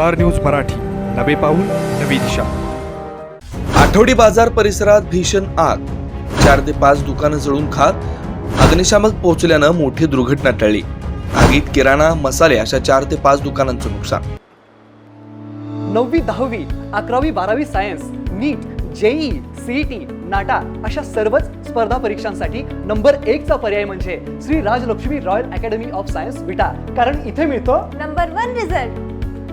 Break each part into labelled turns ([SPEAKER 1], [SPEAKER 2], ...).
[SPEAKER 1] Star news Marathi. नवे पाऊल नवी दिशा.
[SPEAKER 2] आठवडी बाजार परिसरात भीषण आग. चार ते पाच दुकानं जळून खाक. अग्निशामक पोहोचल्यानं मोठी दुर्घटना टळली. आगीत किराणा मसाले अशा चार ते पाच दुकानांचं नुकसान.
[SPEAKER 3] नववी दहावी अकरावी बारावी science NEET JEE CET NATA अशा सर्वच स्पर्धा परीक्षांसाठी नंबर एकचा पर्याय म्हणजे Shri Rajlakshmi Royal Academy of Science Vita. कारण इथे मिळतो
[SPEAKER 4] number one result.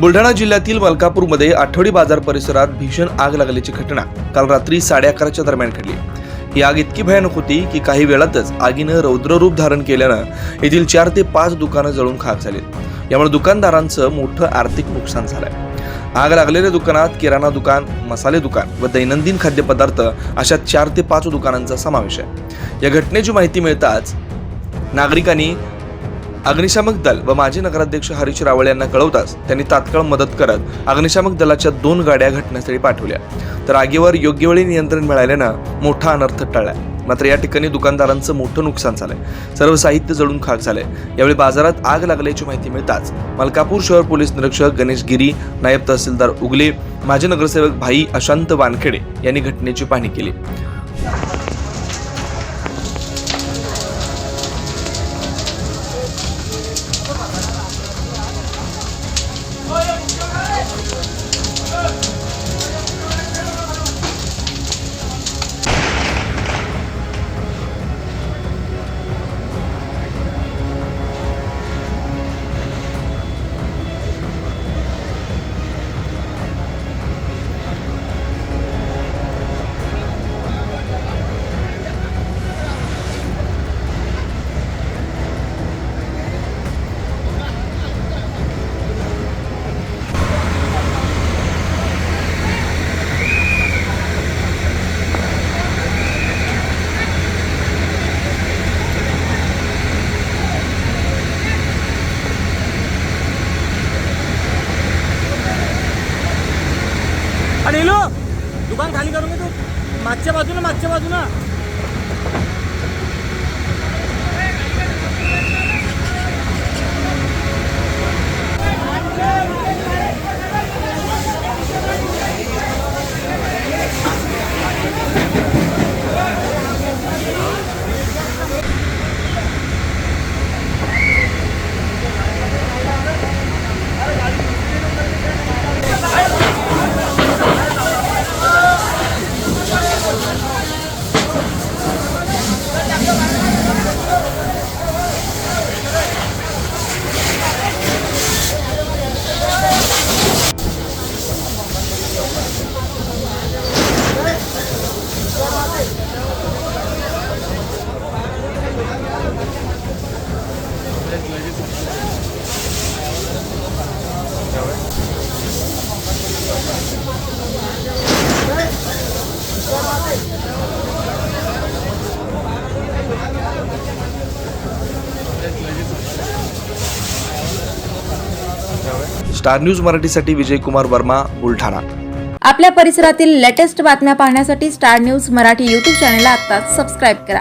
[SPEAKER 2] बुलढाणा जिल्ह्यातील मलकापूरमध्ये आठवडी बाजार परिसरात भीषण आग लागल्याची घटना काल रात्री साडे अकराच्या दरम्यान घडली. ही आग इतकी भयानक होती की काही वेळातच आगीनं रौद्ररूप धारण केल्यानं येथील चार ते पाच दुकानं जळून खाक झाली. यामुळे दुकानदारांचं मोठं आर्थिक नुकसान झालंय. आग लागलेल्या दुकानात किराणा दुकान मसाले दुकान व दैनंदिन खाद्यपदार्थ अशा चार ते पाच दुकानांचा समावेश आहे. या घटनेची माहिती मिळताच नागरिकांनी अग्निशामक दल व माजी नगराध्यक्ष हरीश रावळ यांना कळवताच त्यांनी तात्काळ मदत करत अग्निशामक दलाच्या दोन गाड्या घटनास्थळी पाठवल्या. तर आगीवर योग्य वेळी नियंत्रण मिळाल्यानं मोठा अनर्थ टळला. मात्र या ठिकाणी दुकानदारांचं मोठं नुकसान झालंय. सर्व साहित्य जळून खाक झालंय. यावेळी बाजारात आग लागल्याची माहिती मिळताच मलकापूर शहर पोलीस निरीक्षक गणेश गिरी नायब तहसीलदार उगले माजी नगरसेवक भाई अशांत वानखेडे यांनी घटनेची पाहणी केली.
[SPEAKER 5] दुकान खाली करून घे तू. मागच्या बाजूला मागच्या बाजूला.
[SPEAKER 2] स्टार न्यूज मराठीसाठी विजयकुमार वर्मा बुलढाणा.
[SPEAKER 6] आपल्या परिसरातील लेटेस्ट बातम्या पाहण्यासाठी स्टार न्यूज मराठी यूट्यूब चॅनलला आत्ताच सबस्क्राईब करा.